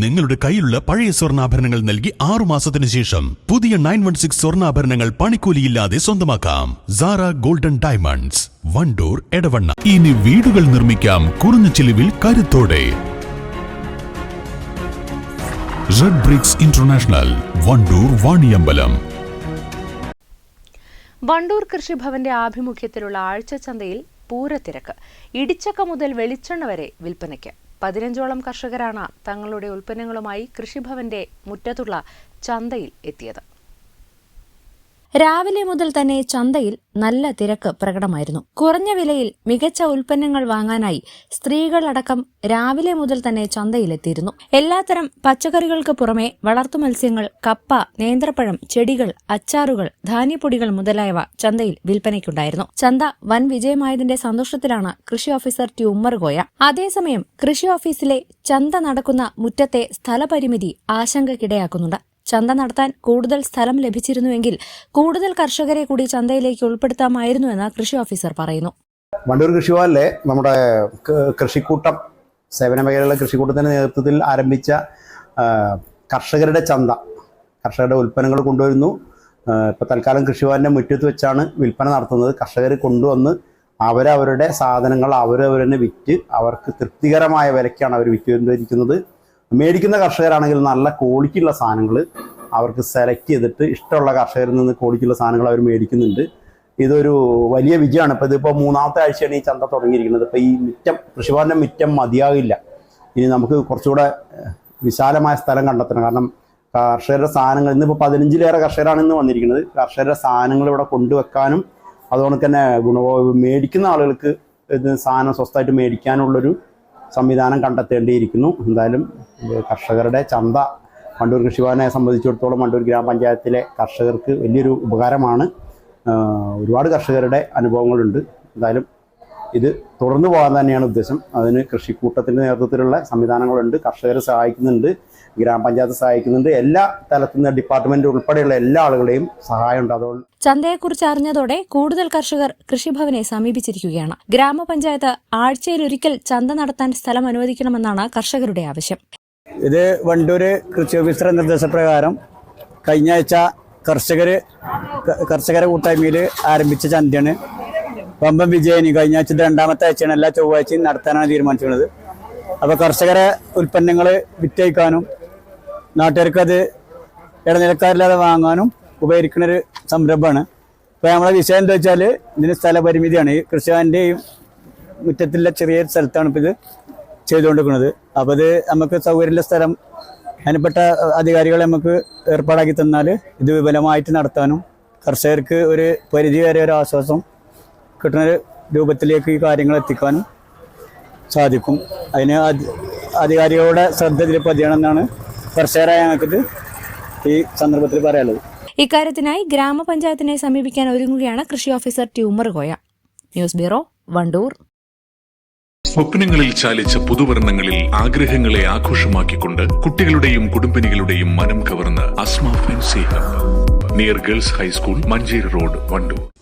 നിങ്ങളുടെ കയ്യിലുള്ള പഴയ സ്വർണാഭരണങ്ങൾ നൽകി ആറു മാസത്തിന് ശേഷം പുതിയ നയൻ വൺ സിക്സ് സ്വർണാഭരണങ്ങൾ പണിക്കൂലിയില്ലാതെ സ്വന്തമാക്കാം. Zara golden diamonds Wandoor Edavanna. ഇനി വീടുകൾ നിർമ്മിക്കാം കുറഞ്ഞ ചിലവിൽ കരുത്തോടെ. Red bricks international Wandoor Vaniyambalam. Wandoor കൃഷിഭവന്റെ ആഭിമുഖ്യത്തിലുള്ള ആഴ്ച ചന്തയിൽ പൂരത്തിരക്ക്. ഇടിച്ചക്ക മുതൽ വെളിച്ചെണ്ണ വരെ വിൽപ്പനയ്ക്ക്. പതിനഞ്ചോളം കർഷകരാണ് തങ്ങളുടെ ഉൽപ്പന്നങ്ങളുമായി കൃഷിഭവന്റെ മുറ്റത്തുള്ള ചന്തയിൽ എത്തിയത്. രാവിലെ മുതൽ തന്നെ ചന്തയിൽ നല്ല തിരക്ക് പ്രകടമായിരുന്നു. കുറഞ്ഞ വിലയിൽ മികച്ച ഉൽപ്പന്നങ്ങൾ വാങ്ങാനായി സ്ത്രീകളടക്കം രാവിലെ മുതൽ തന്നെ ചന്തയിലെത്തിയിരുന്നു. എല്ലാത്തരം പച്ചക്കറികൾക്ക് പുറമെ വളർത്തു മത്സ്യങ്ങൾ കപ്പ നേന്ത്രപ്പഴം ചെടികൾ അച്ചാറുകൾ ധാന്യപ്പൊടികൾ മുതലായവ ചന്തയിൽ വിൽപ്പനയ്ക്കുണ്ടായിരുന്നു. ചന്ത വൻ വിജയമായതിന്റെ സന്തോഷത്തിലാണ് കൃഷി ഓഫീസർ ടി ഉമ്മർ ഗോയ. അതേസമയം കൃഷി ഓഫീസിലെ ചന്ത നടക്കുന്ന മുറ്റത്തെ സ്ഥലപരിമിതി ആശങ്കയ്ക്കിടയാക്കുന്നുണ്ട് ചന്ത നടത്താൻ കൂടുതൽ സ്ഥലം ലഭിച്ചിരുന്നുവെങ്കിൽ കൂടുതൽ കർഷകരെ കൂടി ചന്തയിലേക്ക് ഉൾപ്പെടുത്താമായിരുന്നു എന്ന് കൃഷി ഓഫീസർ പറയുന്നു. വണ്ടൂർ കൃഷിഭവനിലെ നമ്മുടെ കൃഷിക്കൂട്ടം സേവന മേഖലയിലെ കൃഷിക്കൂട്ടത്തിന്റെ നേതൃത്വത്തിൽ ആരംഭിച്ച കർഷകരുടെ ചന്ത കർഷകരുടെ ഉൽപ്പന്നങ്ങൾ കൊണ്ടുവരുന്നു. ഇപ്പോൾ തൽക്കാലം കൃഷിഭവന്റെ മുറ്റത്ത് വെച്ചാണ് വിൽപ്പന നടത്തുന്നത്. കർഷകർ കൊണ്ടുവന്ന് അവരവരുടെ സാധനങ്ങൾ അവരവരെന്നെ വിറ്റ് അവർക്ക് തൃപ്തികരമായ വിലയ്ക്കാണ് അവർ വിറ്റുകൊണ്ടിരിക്കുന്നത്. മേടിക്കുന്ന കർഷകരാണെങ്കിൽ നല്ല ക്വാളിറ്റിയുള്ള സാധനങ്ങൾ അവർക്ക് സെലക്ട് ചെയ്തിട്ട് ഇഷ്ടമുള്ള കർഷകരിൽ നിന്ന് ക്വാളിറ്റിയുള്ള സാധനങ്ങൾ അവർ മേടിക്കുന്നുണ്ട്. ഇതൊരു വലിയ വിജയമാണ്. ഇപ്പോൾ ഇതിപ്പോൾ മൂന്നാമത്തെ ആഴ്ചയാണ് ഈ ചന്ത തുടങ്ങിയിരിക്കുന്നത്. ഇപ്പോൾ ഈ മിറ്റം കൃഷിഭവന്റെ മിറ്റം മതിയാകില്ല ഇനി നമുക്ക് കുറച്ചുകൂടെ വിശാലമായ സ്ഥലം കണ്ടെത്തണം. കാരണം കർഷകരുടെ സാധനങ്ങൾ ഇന്നിപ്പോൾ പതിനഞ്ചിലേറെ കർഷകരാണ് ഇന്ന് വന്നിരിക്കുന്നത്. കർഷകരുടെ സാധനങ്ങൾ ഇവിടെ കൊണ്ടുവെക്കാനും അതുകൊണ്ട് തന്നെ ഗുണ മേടിക്കുന്ന ആളുകൾക്ക് ഇത് സാധനം സ്വസ്ഥമായിട്ട് മേടിക്കാനുള്ളൊരു സംവിധാനം കണ്ടെത്തേണ്ടിയിരിക്കുന്നു. എന്തായാലും കർഷകരുടെ ചന്ത വണ്ടൂർ കൃഷിഭവനെ സംബന്ധിച്ചിടത്തോളം വണ്ടൂർ ഗ്രാമപഞ്ചായത്തിലെ കർഷകർക്ക് വലിയൊരു ഉപകാരമാണ്. ഒരുപാട് കർഷകരുടെ അനുഭവങ്ങളുണ്ട്. എന്തായാലും ഇത് തുടർന്നു പോകാൻ തന്നെയാണ് ഉദ്ദേശം. അതിന് കൃഷിക്കൂട്ടത്തിന്റെ നേതൃത്വത്തിലുള്ള സംവിധാനങ്ങളുണ്ട്. കർഷകരെ സഹായിക്കുന്നുണ്ട്. ഗ്രാമപഞ്ചായത്ത് സഹായിക്കുന്നുണ്ട്. എല്ലാ തലത്തിൽ നിന്ന് ഡിപ്പാർട്ട്മെന്റ് ഉൾപ്പെടെയുള്ള എല്ലാ ആളുകളുടെയും സഹായമുണ്ട്. അതുകൊണ്ട് ചന്തയെക്കുറിച്ച് അറിഞ്ഞതോടെ കൂടുതൽ കർഷകർ കൃഷിഭവനെ സമീപിച്ചിരിക്കുകയാണ്. ഗ്രാമപഞ്ചായത്ത് ആഴ്ചയിൽ ഒരിക്കൽ ചന്ത നടത്താൻ സ്ഥലം അനുവദിക്കണമെന്നാണ് കർഷകരുടെ ആവശ്യം. ഇത് വണ്ടൂര് കൃഷി ഓഫീസർ നിർദ്ദേശപ്രകാരം കഴിഞ്ഞ ആഴ്ച കർഷകര് കർഷകരെ കൂട്ടായ്മയിൽ ആരംഭിച്ച ചന്തയാണ്. പമ്പം വിജയനി കഴിഞ്ഞ ആഴ്ച രണ്ടാമത്തെ ആഴ്ചയാണ് എല്ലാ ചൊവ്വാഴ്ചയും നടത്താനാണ് തീരുമാനിച്ചിട്ടുള്ളത്. അപ്പോൾ കർഷകരെ ഉൽപ്പന്നങ്ങൾ വിറ്റയക്കാനും നാട്ടുകാർക്ക് അത് ഇടനിലക്കാരില്ലാതെ വാങ്ങാനും ഉപകരിക്കുന്ന ഒരു സംരംഭമാണ്. ഇപ്പോൾ നമ്മളെ വിഷയം എന്താ വെച്ചാൽ ഇതിന് സ്ഥലപരിമിതിയാണ്. ഈ കൃഷിഭവന്റെ ഈ മുറ്റത്തുള്ള ചെറിയ സ്ഥലത്താണ് ഇപ്പോൾ ഇത് ചെയ്തുകൊണ്ടിരിക്കുന്നത്. അപ്പോൾ അത് നമുക്ക് സൗകര്യമുള്ള സ്ഥലം അതിനെപ്പെട്ട അധികാരികളെ നമുക്ക് ഏർപ്പാടാക്കി തന്നാൽ ഇത് വിപുലമായിട്ട് നടത്താനും കർഷകർക്ക് ഒരു പരിധി വരെ ഒരു ആശ്വാസം കിട്ടുന്ന രൂപത്തിലേക്ക് ഈ കാര്യങ്ങൾ എത്തിക്കാനും സാധിക്കും. അതിന് അധി- അധികാരികളുടെ ശ്രദ്ധ ഇതിൽ പതിയണമെന്നാണ് കർഷകരായ ഞങ്ങൾക്കിത് ഈ സന്ദർഭത്തിൽ പറയാനുള്ളത്. ഇക്കാര്യത്തിനായി ഗ്രാമപഞ്ചായത്തിനെ സമീപിക്കാൻ ഒരുങ്ങുകയാണ് കൃഷി ഓഫീസർ ട്യൂമർ ഗോയ. News bureau Wandoor. സ്വപ്നങ്ങളിൽ ചാലിച്ച പുതുവർണങ്ങളിൽ ആഗ്രഹങ്ങളെ ആഘോഷമാക്കിക്കൊണ്ട് കുട്ടികളുടെയും കുടുംബിനികളുടെയും മനം കവർന്ന് Asma fancy hub near girls high school Manjeri road Wandoor.